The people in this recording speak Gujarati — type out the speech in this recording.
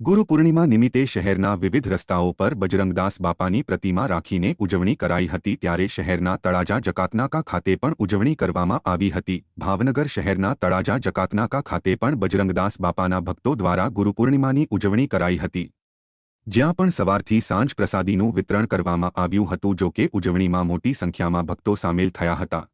ગુરુ પૂર્ણિમા નિમિત્તે શહેરના વિવિધ રસ્તાઓ પર બજરંગદાસ બાપાની પ્રતિમા રાખીને ઉજવણી કરાઈ હતી ત્યારે શહેરના તળાજા જકાતનાકા ખાતે પણ ઉજવણી કરવામાં આવી હતી. ભાવનગર શહેરના તળાજા જકાતનાકા ખાતે પણ બજરંગદાસ બાપાના ભક્તો દ્વારા ગુરુપૂર્ણિમાની ઉજવણી કરાઈ હતી. જ્યાં પણ સવારથી સાંજ પ્રસાદીનું વિતરણ કરવામાં આવ્યું હતું, જો કે ઉજવણીમાં મોટી સંખ્યામાં ભક્તો સામેલ થયા હતા.